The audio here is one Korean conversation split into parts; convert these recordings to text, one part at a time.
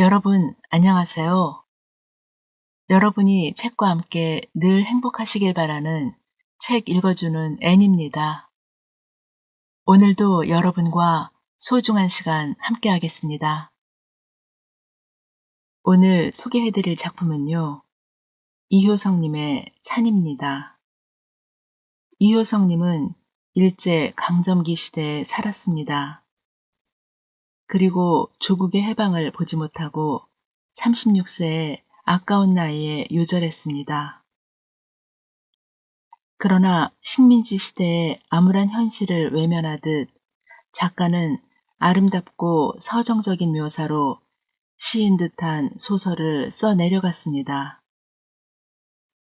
여러분, 안녕하세요. 여러분이 책과 함께 늘 행복하시길 바라는 책 읽어주는 앤입니다. 오늘도 여러분과 소중한 시간 함께 하겠습니다. 오늘 소개해드릴 작품은요, 이효성님의 찬입니다. 이효성님은 일제 강점기 시대에 살았습니다. 그리고 조국의 해방을 보지 못하고 36세에 아까운 나이에 요절했습니다. 그러나 식민지 시대의 암울한 현실을 외면하듯 작가는 아름답고 서정적인 묘사로 시인 듯한 소설을 써 내려갔습니다.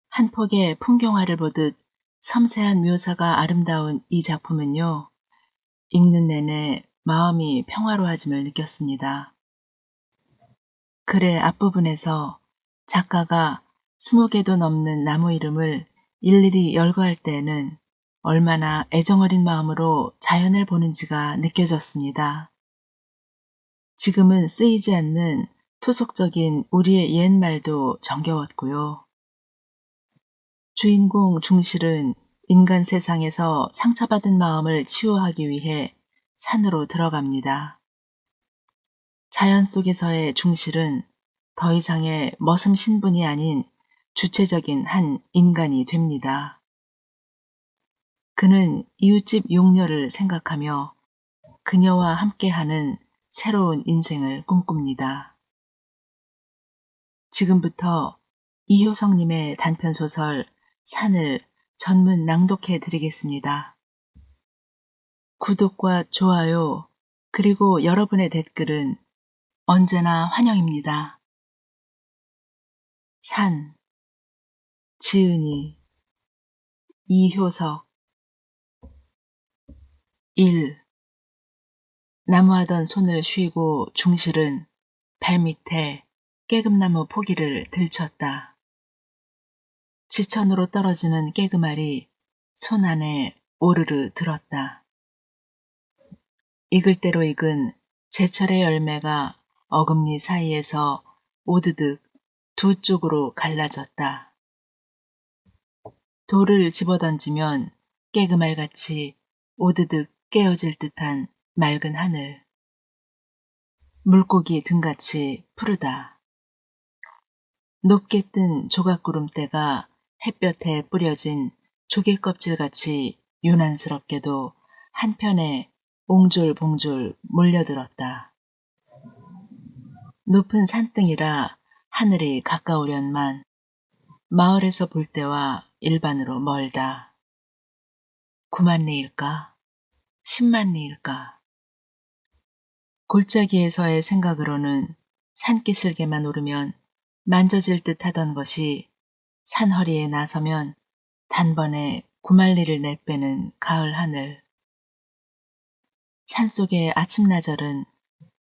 한 폭의 풍경화를 보듯 섬세한 묘사가 아름다운 이 작품은요, 읽는 내내 마음이 평화로워짐을 느꼈습니다. 글의 앞부분에서 작가가 스무 개도 넘는 나무 이름을 일일이 열거할 때에는 얼마나 애정어린 마음으로 자연을 보는지가 느껴졌습니다. 지금은 쓰이지 않는 토속적인 우리의 옛말도 정겨웠고요. 주인공 중실은 인간 세상에서 상처받은 마음을 치유하기 위해 산으로 들어갑니다. 자연 속에서의 중실은 더 이상의 머슴 신분이 아닌 주체적인 한 인간이 됩니다. 그는 이웃집 용녀를 생각하며 그녀와 함께하는 새로운 인생을 꿈꿉니다. 지금부터 이효성님의 단편소설 산을 전문 낭독해 드리겠습니다. 구독과 좋아요, 그리고 여러분의 댓글은 언제나 환영입니다. 산, 지은이, 이효석 1. 나무하던 손을 쉬고 중실은 발밑에 깨금나무 포기를 들쳤다. 지천으로 떨어지는 깨금알이 손 안에 오르르 들었다. 익을 대로 익은 제철의 열매가 어금니 사이에서 오드득 두 쪽으로 갈라졌다. 돌을 집어던지면 깨그말같이 오드득 깨어질 듯한 맑은 하늘. 물고기 등같이 푸르다. 높게 뜬 조각구름대가 햇볕에 뿌려진 조개 껍질같이 유난스럽게도 한편에 옹졸봉졸 몰려들었다. 높은 산등이라 하늘이 가까우련만 마을에서 볼 때와 일반으로 멀다. 9만 리일까? 10만 리일까? 골짜기에서의 생각으로는 산기슭에만 오르면 만져질 듯 하던 것이 산허리에 나서면 단번에 구만리를 내빼는 가을 하늘. 산속의 아침나절은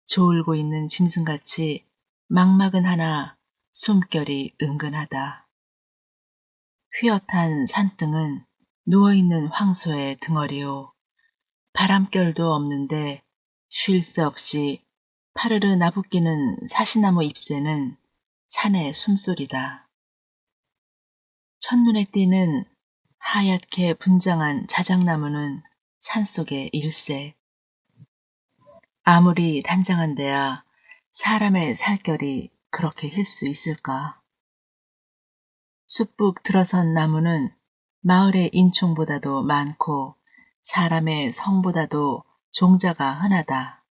조울고 있는 짐승같이 막막은 하나 숨결이 은근하다. 휘어탄 산등은 누워있는 황소의 등어리요. 바람결도 없는데 쉴 새 없이 파르르 나부끼는 사시나무 잎새는 산의 숨소리다. 첫눈에 띄는 하얗게 분장한 자작나무는 산속의 일색. 아무리 단장한 데야 사람의 살결이 그렇게 힐 수 있을까? 쑥북 들어선 나무는 마을의 인충보다도 많고 사람의 성보다도 종자가 흔하다.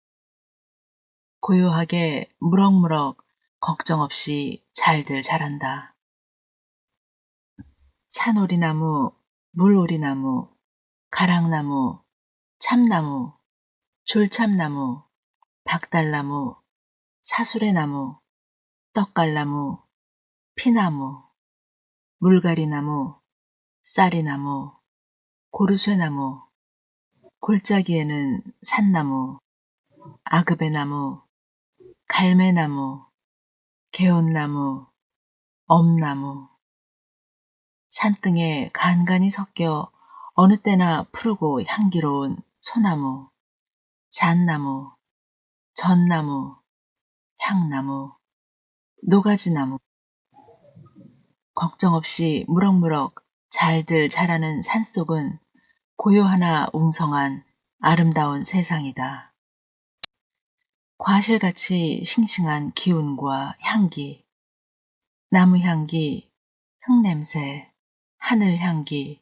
고요하게 무럭무럭 걱정 없이 잘들 자란다. 산오리나무, 물오리나무, 가랑나무, 참나무, 졸참나무, 박달나무, 사수레나무, 떡갈나무, 피나무, 물가리나무, 쌀이나무, 고르쇠나무, 골짜기에는 산나무, 아그베나무, 갈매나무, 개온나무, 엄나무, 산등에 간간히 섞여 어느 때나 푸르고 향기로운 소나무, 잣나무, 전나무, 향나무, 노가지 나무. 걱정 없이 무럭무럭 잘들 자라는 산속은 고요하나 웅성한 아름다운 세상이다. 과실같이 싱싱한 기운과 향기, 나무 향기, 흙냄새, 하늘 향기,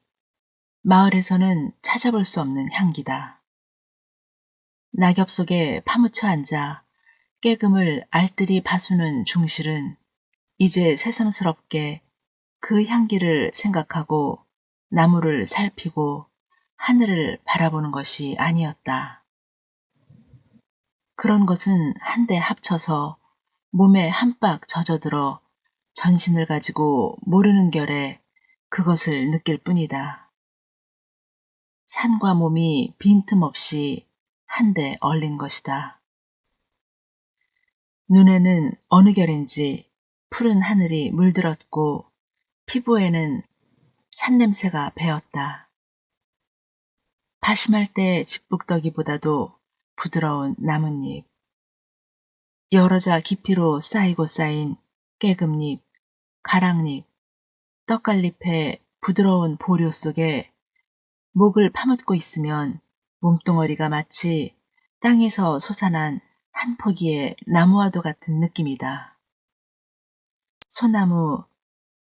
마을에서는 찾아볼 수 없는 향기다. 낙엽 속에 파묻혀 앉아 깨금을 알뜰히 바수는 중실은 이제 새삼스럽게 그 향기를 생각하고 나무를 살피고 하늘을 바라보는 것이 아니었다. 그런 것은 한데 합쳐서 몸에 한빡 젖어들어 전신을 가지고 모르는 결에 그것을 느낄 뿐이다. 산과 몸이 빈틈없이 한데 얼린 것이다. 눈에는 어느 결인지 푸른 하늘이 물들었고 피부에는 산냄새가 배었다. 파심할 때 집북더기보다도 부드러운 나뭇잎. 여러 자 깊이로 쌓이고 쌓인 깨금잎, 가랑잎, 떡갈잎의 부드러운 보료 속에 목을 파묻고 있으면 몸뚱어리가 마치 땅에서 솟아난 한 포기의 나무와도 같은 느낌이다. 소나무,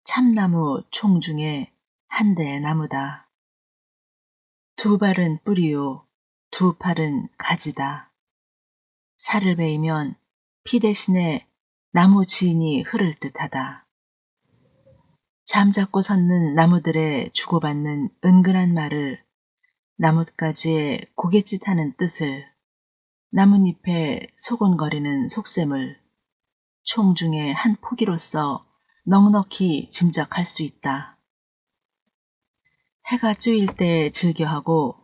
참나무 총 중에 한 대의 나무다. 두 발은 뿌리요, 두 팔은 가지다. 살을 베이면 피 대신에 나무 지인이 흐를 듯하다. 잠잡고 섰는 나무들의 주고받는 은근한 말을 나뭇가지에 고갯짓하는 뜻을 나뭇잎에 소곤거리는 속셈을 총 중에 한 포기로서 넉넉히 짐작할 수 있다. 해가 쪼일 때 즐겨하고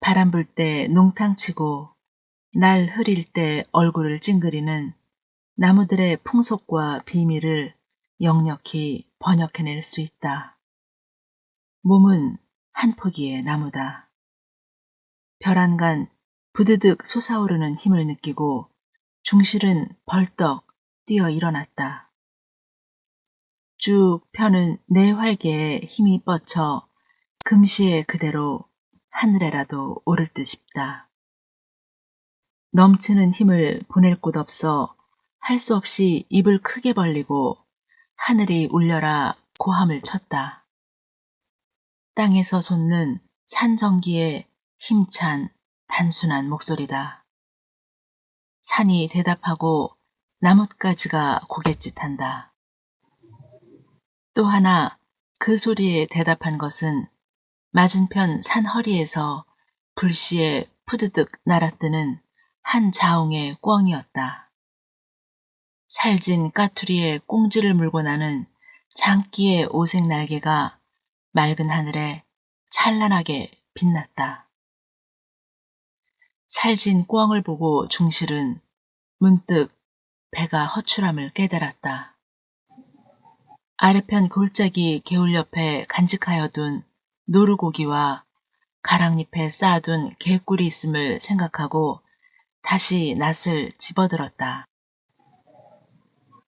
바람 불 때 농탕치고 날 흐릴 때 얼굴을 찡그리는 나무들의 풍속과 비밀을 역력히 번역해낼 수 있다. 몸은 한 포기의 나무다. 별안간 부드득 솟아오르는 힘을 느끼고 중실은 벌떡 뛰어 일어났다. 쭉 펴는 내 활개에 힘이 뻗쳐 금시에 그대로 하늘에라도 오를 듯 싶다. 넘치는 힘을 보낼 곳 없어 할 수 없이 입을 크게 벌리고 하늘이 울려라 고함을 쳤다. 땅에서 솟는 산전기의 힘찬 단순한 목소리다. 산이 대답하고 나뭇가지가 고갯짓한다. 또 하나 그 소리에 대답한 것은 맞은편 산 허리에서 불시에 푸드득 날아뜨는 한 자웅의 꿩이었다. 살진 까투리에 꽁지를 물고 나는 장기의 오색 날개가 맑은 하늘에 찬란하게 빛났다. 살진 꿩을 보고 중실은 문득 배가 허출함을 깨달았다. 아래편 골짜기 개울 옆에 간직하여 둔 노루고기와 가랑잎에 쌓아둔 개꿀이 있음을 생각하고 다시 낫을 집어들었다.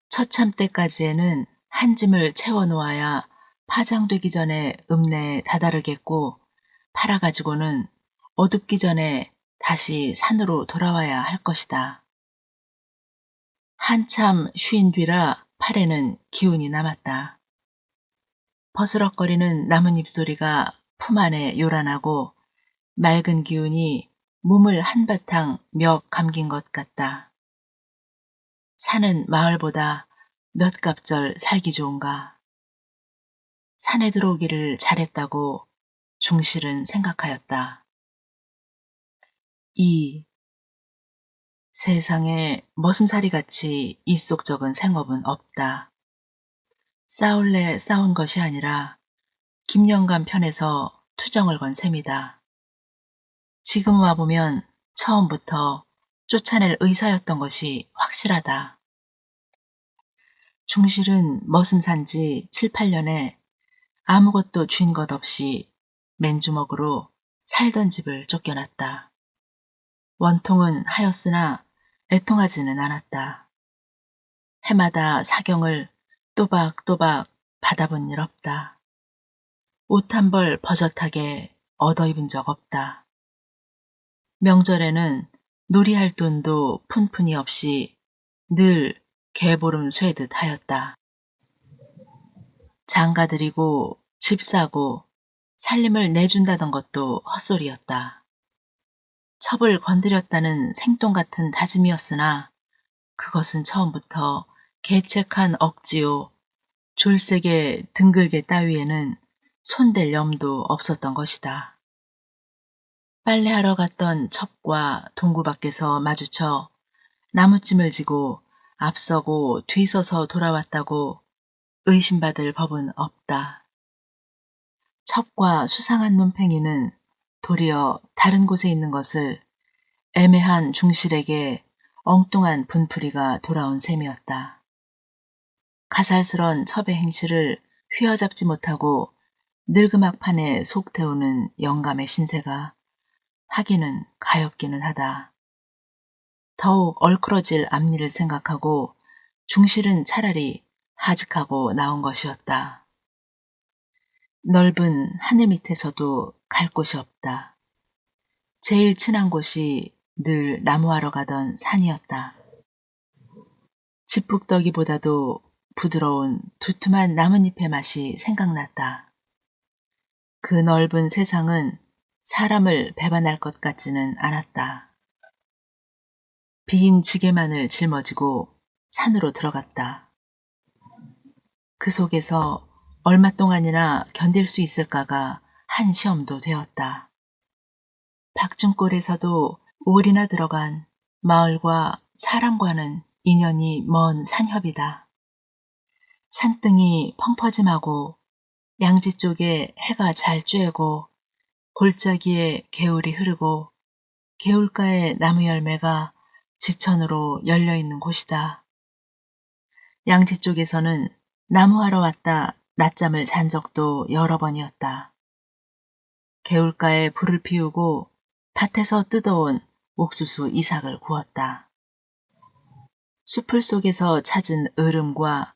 처참 때까지에는 한 짐을 채워놓아야 파장되기 전에 읍내에 다다르겠고 팔아가지고는 어둡기 전에 다시 산으로 돌아와야 할 것이다. 한참 쉰 뒤라 팔에는 기운이 남았다. 버스럭거리는 나뭇잎 소리가 품 안에 요란하고 맑은 기운이 몸을 한바탕 멱 감긴 것 같다. 산은 마을보다 몇 갑절 살기 좋은가. 산에 들어오기를 잘했다고 중실은 생각하였다. 2. 세상에 머슴살이같이 이속적은 생업은 없다. 싸울래 싸운 것이 아니라 김영감 편에서 투정을 건 셈이다. 지금 와보면 처음부터 쫓아낼 의사였던 것이 확실하다. 중실은 머슴 산지 7, 8년에 아무것도 쥔 것 없이 맨주먹으로 살던 집을 쫓겨났다. 원통은 하였으나 애통하지는 않았다. 해마다 사경을 또박또박 받아본 일 없다. 옷 한 벌 버젓하게 얻어 입은 적 없다. 명절에는 놀이할 돈도 푼푼이 없이 늘 개보름 쇠듯 하였다. 장가들이고 집 사고 살림을 내준다던 것도 헛소리였다. 첩을 건드렸다는 생똥 같은 다짐이었으나 그것은 처음부터 개책한 억지요. 졸세게 등글게 따위에는 손댈 염도 없었던 것이다. 빨래하러 갔던 첩과 동구 밖에서 마주쳐 나무찜을 지고 앞서고 뒤서서 돌아왔다고 의심받을 법은 없다. 첩과 수상한 눈팽이는 도리어 다른 곳에 있는 것을 애매한 중실에게 엉뚱한 분풀이가 돌아온 셈이었다. 가살스런 첩의 행실을 휘어잡지 못하고 늙음악판에 속 태우는 영감의 신세가 하기는 가엾기는 하다. 더욱 얼크러질 앞니를 생각하고 중실은 차라리 하직하고 나온 것이었다. 넓은 하늘 밑에서도 갈 곳이 없다. 제일 친한 곳이 늘 나무하러 가던 산이었다. 지푹더기보다도 부드러운 두툼한 나뭇잎의 맛이 생각났다. 그 넓은 세상은 사람을 배반할 것 같지는 않았다. 빈 지게만을 짊어지고 산으로 들어갔다. 그 속에서 얼마 동안이나 견딜 수 있을까가 한 시험도 되었다. 박중골에서도 올이나 들어간 마을과 사람과는 인연이 먼 산협이다. 산등이 펑퍼짐하고 양지 쪽에 해가 잘 쬐고 골짜기에 개울이 흐르고 개울가에 나무 열매가 지천으로 열려 있는 곳이다. 양지 쪽에서는 나무하러 왔다 낮잠을 잔 적도 여러 번이었다. 개울가에 불을 피우고 밭에서 뜯어온 옥수수 이삭을 구웠다. 수풀 속에서 찾은 으름과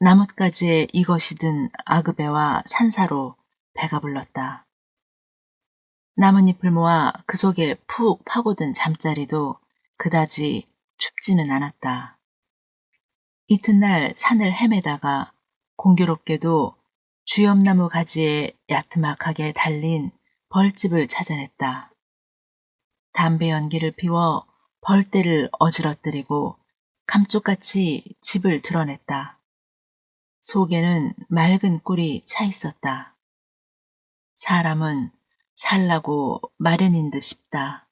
나뭇가지에 이것이 든 아그베와 산사로 배가 불렀다. 나뭇잎을 모아 그 속에 푹 파고든 잠자리도 그다지 춥지는 않았다. 이튿날 산을 헤매다가 공교롭게도 주엽나무 가지에 야트막하게 달린 벌집을 찾아냈다. 담배 연기를 피워 벌떼를 어지러뜨리고 감쪽같이 집을 드러냈다. 속에는 맑은 꿀이 차 있었다. 사람은 살라고 마련인 듯 싶다.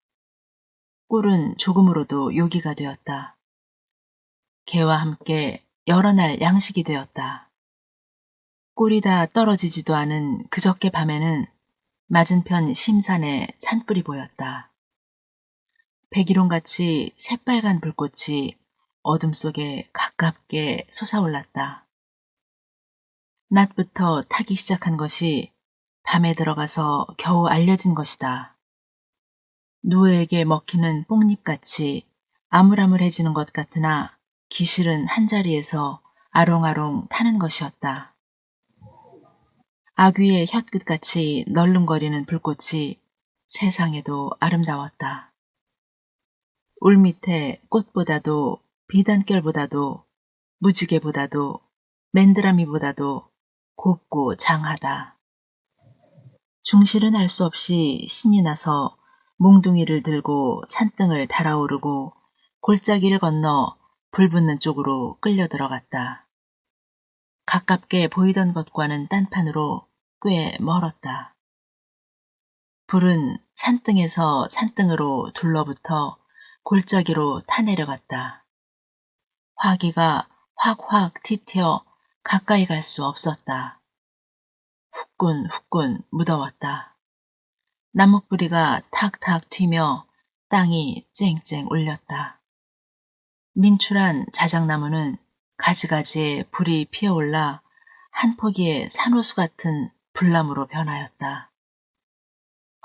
꿀은 조금으로도 요기가 되었다. 개와 함께 여러 날 양식이 되었다. 꿀이 다 떨어지지도 않은 그저께 밤에는 맞은편 심산에 산불이 보였다. 백일홍같이 새빨간 불꽃이 어둠 속에 가깝게 솟아올랐다. 낮부터 타기 시작한 것이 밤에 들어가서 겨우 알려진 것이다. 누에게 먹히는 뽕잎같이 아물아물해지는 것 같으나 기실은 한자리에서 아롱아롱 타는 것이었다. 아귀의 혓끝같이 널름거리는 불꽃이 세상에도 아름다웠다. 울 밑에 꽃보다도 비단결보다도 무지개보다도 맨드라미보다도 곱고 장하다. 중실은 알 수 없이 신이 나서 몽둥이를 들고 산등을 달아오르고 골짜기를 건너 불 붙는 쪽으로 끌려 들어갔다. 가깝게 보이던 것과는 딴판으로 꽤 멀었다. 불은 산등에서 산등으로 둘러붙어 골짜기로 타내려갔다. 화기가 확확 튀튀어 가까이 갈 수 없었다. 후끈 후끈 묻어왔다. 나뭇뿌리가 탁탁 튀며 땅이 쨍쨍 울렸다. 민출한 자작나무는 가지가지에 불이 피어올라 한 포기의 산호수 같은 불나무로 변하였다.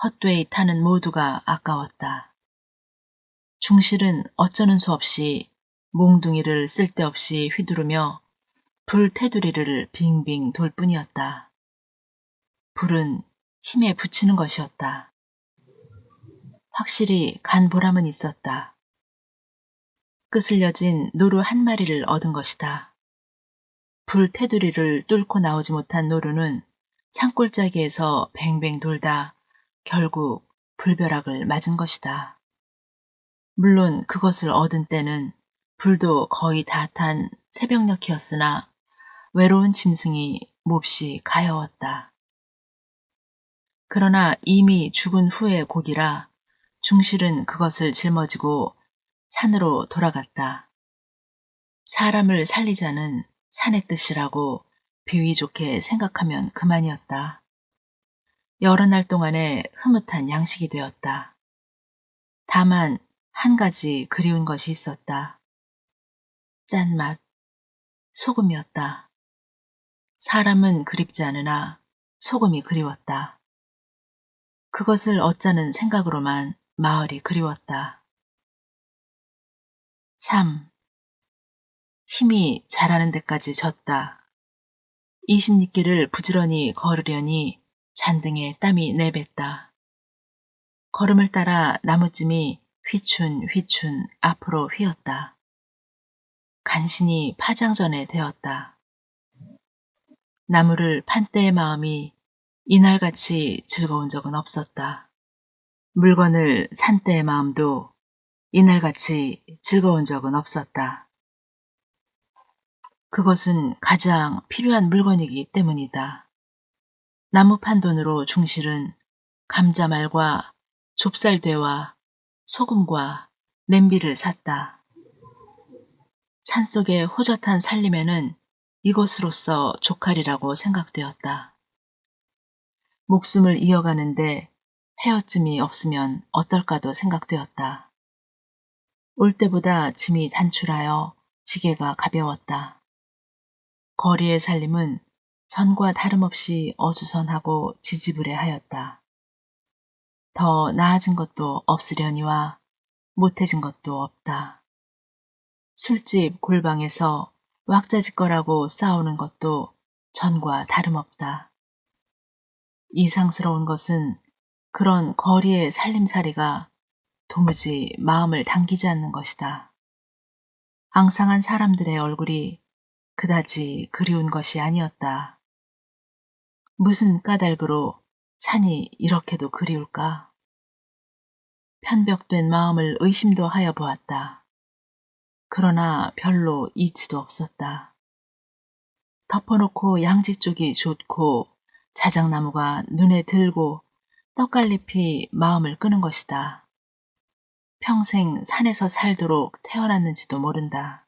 헛되이 타는 모두가 아까웠다. 중실은 어쩌는 수 없이 몽둥이를 쓸데없이 휘두르며 불 테두리를 빙빙 돌 뿐이었다. 불은 힘에 붙이는 것이었다. 확실히 간 보람은 있었다. 끄슬려진 노루 한 마리를 얻은 것이다. 불 테두리를 뚫고 나오지 못한 노루는 산골짜기에서 뱅뱅 돌다 결국 불벼락을 맞은 것이다. 물론 그것을 얻은 때는 불도 거의 다 탄 새벽녘이었으나 외로운 짐승이 몹시 가여웠다. 그러나 이미 죽은 후의 고기라 중실은 그것을 짊어지고 산으로 돌아갔다. 사람을 살리자는 산의 뜻이라고 비위 좋게 생각하면 그만이었다. 여러 날 동안에 흐뭇한 양식이 되었다. 다만 한 가지 그리운 것이 있었다. 짠맛, 소금이었다. 사람은 그립지 않으나 소금이 그리웠다. 그것을 얻자는 생각으로만 마을이 그리웠다. 3. 힘이 자라는 데까지 졌다. 20리길을 부지런히 걸으려니 잔등에 땀이 내뱉다. 걸음을 따라 나무쯤이 휘춘 휘춘 앞으로 휘었다. 간신히 파장전에 되었다. 나무를 판 때의 마음이 이날같이 즐거운 적은 없었다. 물건을 산 때의 마음도 이날같이 즐거운 적은 없었다. 그것은 가장 필요한 물건이기 때문이다. 나무 판 돈으로 중실은 감자말과 좁쌀대와 소금과 냄비를 샀다. 산속의 호젓한 살림에는 이것으로서 조칼이라고 생각되었다. 목숨을 이어가는데 헤어쯤이 없으면 어떨까도 생각되었다. 올 때보다 짐이 단출하여 지게가 가벼웠다. 거리의 살림은 전과 다름없이 어수선하고 지지부레하였다. 더 나아진 것도 없으려니와 못해진 것도 없다. 술집 골방에서 왁자지껄하고 싸우는 것도 전과 다름없다. 이상스러운 것은 그런 거리의 살림살이가 도무지 마음을 당기지 않는 것이다. 앙상한 사람들의 얼굴이 그다지 그리운 것이 아니었다. 무슨 까닭으로 산이 이렇게도 그리울까? 편벽된 마음을 의심도 하여 보았다. 그러나 별로 이치도 없었다. 덮어놓고 양지 쪽이 좋고 자작나무가 눈에 들고 떡갈잎이 마음을 끄는 것이다. 평생 산에서 살도록 태어났는지도 모른다.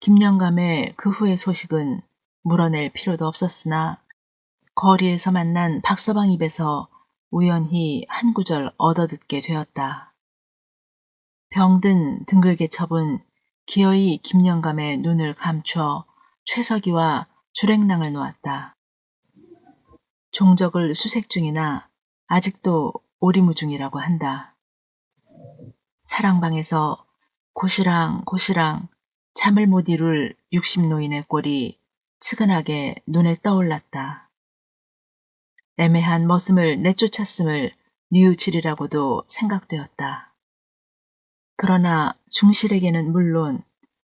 김영감의 그 후의 소식은 물어낼 필요도 없었으나 거리에서 만난 박서방 입에서 우연히 한 구절 얻어듣게 되었다. 병든 등글개첩은 기어이 김영감의 눈을 감춰 최석이와 주랭랑을 놓았다. 종적을 수색 중이나 아직도 오리무중이라고 한다. 사랑방에서 고시랑 고시랑 잠을 못 이룰 육십 노인의 꼴이 측은하게 눈에 떠올랐다. 애매한 머슴을 내쫓았음을 뉘우치리라고도 생각되었다. 그러나 중실에게는 물론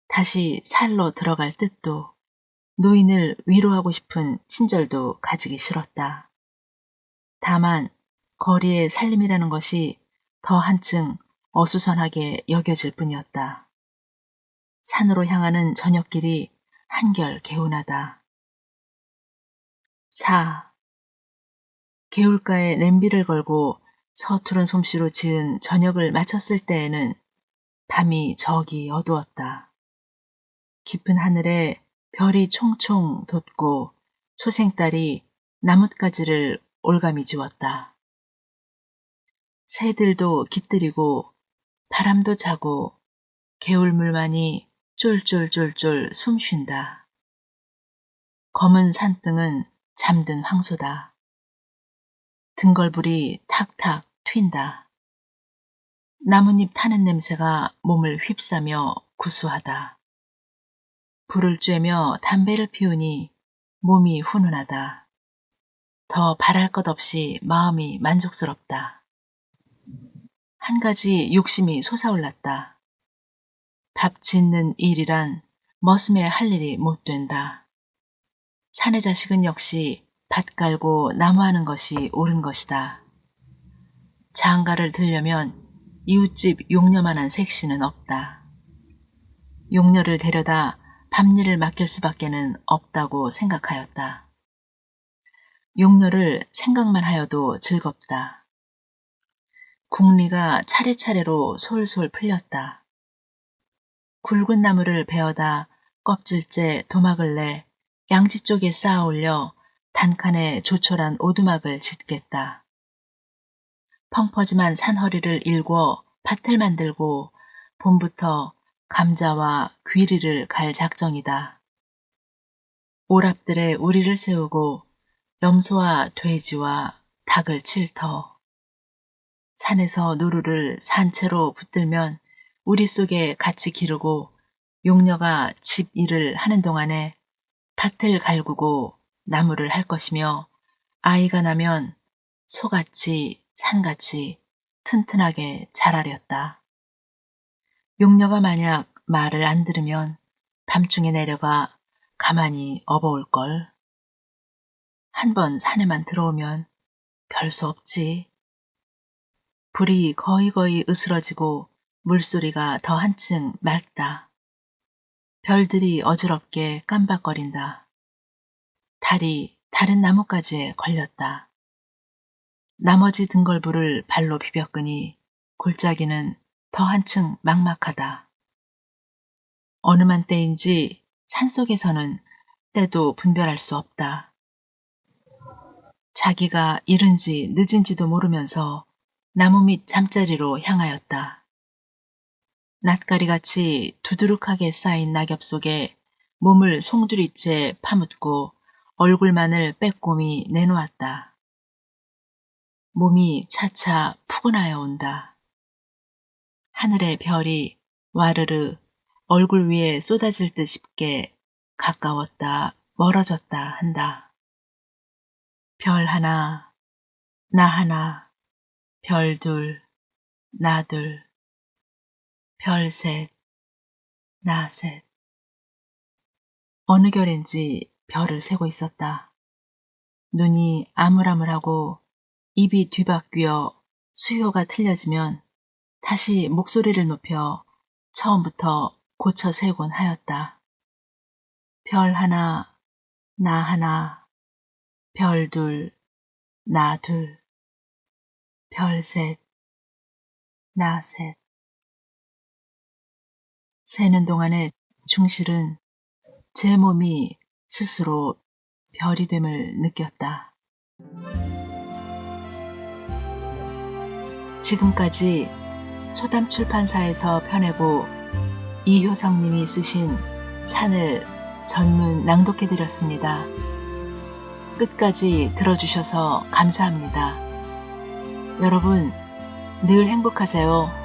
다시 살로 들어갈 뜻도 노인을 위로하고 싶은 친절도 가지기 싫었다. 다만 거리의 살림이라는 것이 더 한층 어수선하게 여겨질 뿐이었다. 산으로 향하는 저녁길이 한결 개운하다. 4. 개울가에 냄비를 걸고 서투른 솜씨로 지은 저녁을 마쳤을 때에는 밤이 저기 어두웠다. 깊은 하늘에 별이 총총 돋고 소생딸이 나뭇가지를 올가미 지웠다. 새들도 깃들이고 바람도 자고 개울물만이 쫄쫄쫄쫄 숨쉰다. 검은 산등은 잠든 황소다. 등걸불이 탁탁 튄다. 나뭇잎 타는 냄새가 몸을 휩싸며 구수하다. 불을 쬐며 담배를 피우니 몸이 훈훈하다. 더 바랄 것 없이 마음이 만족스럽다. 한 가지 욕심이 솟아올랐다. 밥 짓는 일이란 머슴에 할 일이 못 된다. 사내 자식은 역시 밭 깔고 나무하는 것이 옳은 것이다. 장가를 들려면 이웃집 용녀만한 색시는 없다. 용녀를 데려다 밤일을 맡길 수밖에는 없다고 생각하였다. 용녀를 생각만 하여도 즐겁다. 궁리가 차례차례로 솔솔 풀렸다. 굵은 나무를 베어다 껍질째 도막을 내 양지 쪽에 쌓아 올려 단칸에 조촐한 오두막을 짓겠다. 펑퍼짐한 산허리를 일궈 밭을 만들고 봄부터 감자와 귀리를 갈 작정이다. 오랍들의 우리를 세우고 염소와 돼지와 닭을 칠 터. 산에서 누루를 산채로 붙들면 우리 속에 같이 기르고 용녀가 집 일을 하는 동안에 밭을 갈구고 나무를 할 것이며 아이가 나면 소같이 산같이 튼튼하게 자라렸다. 용녀가 만약 말을 안 들으면 밤중에 내려가 가만히 업어올 걸. 한 번 산에만 들어오면 별 수 없지. 불이 거의 거의 으스러지고 물소리가 더 한층 맑다. 별들이 어지럽게 깜박거린다. 달이 다른 나뭇가지에 걸렸다. 나머지 등걸부를 발로 비벼끄니 골짜기는 더 한층 막막하다. 어느 만 때인지 산속에서는 때도 분별할 수 없다. 자기가 이른지 늦은지도 모르면서 나무 밑 잠자리로 향하였다. 낯가리같이 두드룩하게 쌓인 낙엽 속에 몸을 송두리째 파묻고 얼굴만을 빼꼼히 내놓았다. 몸이 차차 푸근하여 온다. 하늘의 별이 와르르 얼굴 위에 쏟아질 듯 싶게 가까웠다 멀어졌다 한다. 별 하나, 나 하나, 별 둘, 나 둘, 별 셋, 나 셋. 어느 결인지 별을 세고 있었다. 눈이 아물아물하고 입이 뒤바뀌어 수요가 틀려지면 다시 목소리를 높여 처음부터 고쳐 세곤 하였다. 별 하나, 나 하나, 별 둘, 나 둘, 별 셋, 나 셋. 세는 동안에 중실은 제 몸이 스스로 별이 됨을 느꼈다. 지금까지 소담 출판사에서 펴내고 이효성님이 쓰신 산을 전문 낭독해드렸습니다. 끝까지 들어주셔서 감사합니다. 여러분, 늘 행복하세요.